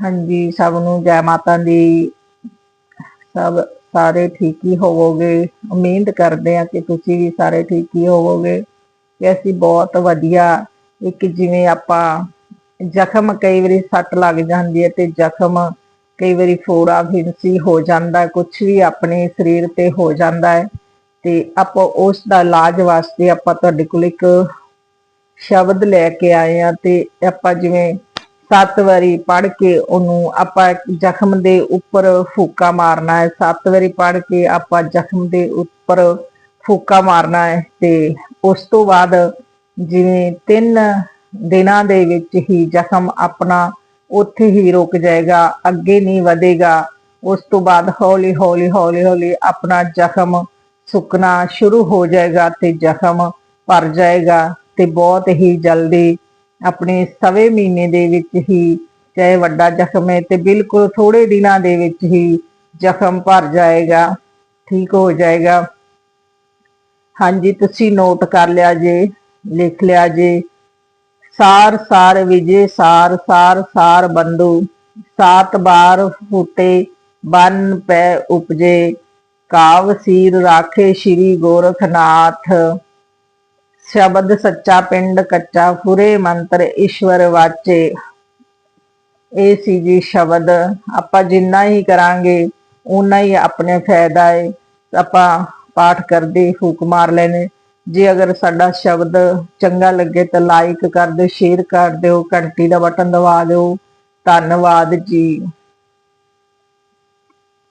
ਹਾਂਜੀ, ਸਭ ਨੂੰ ਜੈ ਮਾਤਾ ਦੀ। ਸਭ ਸਾਰੇ ਠੀਕ ਹੀ ਹੋਵੋਗੇ। ਉਮੀਦ ਕਰਦੇ ਆ ਕਿ ਤੁਸੀਂ ਵੀ ਸਾਰੇ ਠੀਕ ਹੀ ਹੋਵੋਗੇ ਕਿ ਅਸੀਂ ਬਹੁਤ ਵਧੀਆ ਇੱਕ ਜਿਵੇਂ ਆਪਾਂ ਜ਼ਖਮ ਕਈ ਵਾਰੀ ਸੱਟ ਲੱਗ ਜਾਂਦੀ ਹੈ ਤੇ ਜ਼ਖਮ ਕਈ ਵਾਰੀ ਫੋੜਾ ਫਿੰਸੀ ਹੋ ਜਾਂਦਾ ਕੁਝ ਵੀ ਆਪਣੇ ਸਰੀਰ ਤੇ ਹੋ ਜਾਂਦਾ ਹੈ ਤੇ ਆਪਾਂ ਉਸ ਦਾ ਇਲਾਜ ਵਾਸਤੇ ਆਪਾਂ ਤੁਹਾਡੇ ਕੋਲ ਇੱਕ ਸ਼ਬਦ ਲੈ ਕੇ ਆਏ ਆ ਤੇ ਆਪਾਂ ਜਿਵੇਂ ਸੱਤ ਵਾਰੀ ਪੜ੍ਹ ਕੇ ਉਹਨੂੰ ਆਪਾਂ ਜ਼ਖਮ ਦੇ ਉੱਪਰ ਫੂਕਾ ਮਾਰਨਾ ਹੈ। ਸੱਤ ਵਾਰੀ ਪੜ੍ਹ ਕੇ ਆਪਾਂ ਜ਼ਖਮ ਦੇ ਉੱਪਰ ਫੂਕਾ ਮਾਰਨਾ ਹੈ ਤੇ ਉਸ ਤੋਂ ਬਾਅਦ ਜਿਵੇਂ ਤਿੰਨ ਦਿਨਾਂ ਦੇ ਵਿੱਚ ਹੀ ਜ਼ਖਮ ਆਪਣਾ ਉੱਥੇ ਹੀ ਰੁਕ ਜਾਏਗਾ, ਅੱਗੇ ਨਹੀਂ ਵਧੇਗਾ। ਉਸ ਤੋਂ ਬਾਅਦ ਹੌਲੀ ਹੌਲੀ ਹੌਲੀ ਹੌਲੀ ਆਪਣਾ ਜ਼ਖਮ ਸੁੱਕਣਾ ਸ਼ੁਰੂ ਹੋ ਜਾਏਗਾ ਤੇ ਜ਼ਖਮ ਭਰ ਜਾਏਗਾ ਤੇ ਬਹੁਤ ਹੀ ਜਲਦੀ ਆਪਣੇ ਸਵੇ ਮਹੀਨੇ ਦੇ ਵਿੱਚ ਹੀ, ਚਾਹੇ ਵੱਡਾ ਜ਼ਖਮ ਹੈ ਤੇ ਬਿਲਕੁਲ ਥੋੜੇ ਦਿਨਾਂ ਦੇ ਵਿੱਚ ਹੀ ਜ਼ਖਮ ਭਰ ਜਾਏਗਾ, ਠੀਕ ਹੋ ਜਾਏਗਾ। ਹਾਂਜੀ, ਤੁਸੀਂ ਨੋਟ ਕਰ ਲਿਆ ਜੇ, ਲਿਖ ਲਿਆ ਜੇ। ਸਾਰ ਸਾਰ ਵਿਜੇ, ਸਾਰ ਸਾਰ ਸਾਰ ਬੰਦੂ ਸਾਤ ਬਾਰ ਫੂਟੇ, ਬਨ ਪੈ ਉਪਜੇ। ਕਾਵ ਸੀਰ ਰਾਖੇ ਸ਼੍ਰੀ ਗੋਰਖਨਾਥ। ਸ਼ਬਦ ਸੱਚਾ ਪਿੰਡ ਕੱਚਾ ਫੁਰੇ ਮੰਤਰ ਈਸ਼ਵਰ ਵਾਚੇ। ਇਹ ਸੀ ਜੀ ਸ਼ਬਦ, ਆਪਾਂ ਜਿੰਨਾ ਹੀ ਕਰਾਂਗੇ ਉਨਾ ਹੀ ਆਪਣੇ ਫਾਇਦਾ ਏ। ਆਪਾਂ ਪਾਠ ਕਰਦੇ, ਫੂਕ ਮਾਰ ਲੈਣੇ ਜੇ ਅਗਰ ਸਾਡਾ ਸ਼ਬਦ ਚੰਗਾ ਲੱਗੇ ਤਾਂ ਲਾਈਕ ਕਰ ਦਿਓ ਸ਼ੇਅਰ ਕਰ ਦਿਓ, ਘੰਟੀ ਦਾ ਬਟਨ ਦਬਾ ਦਿਓ। ਧੰਨਵਾਦ ਜੀ।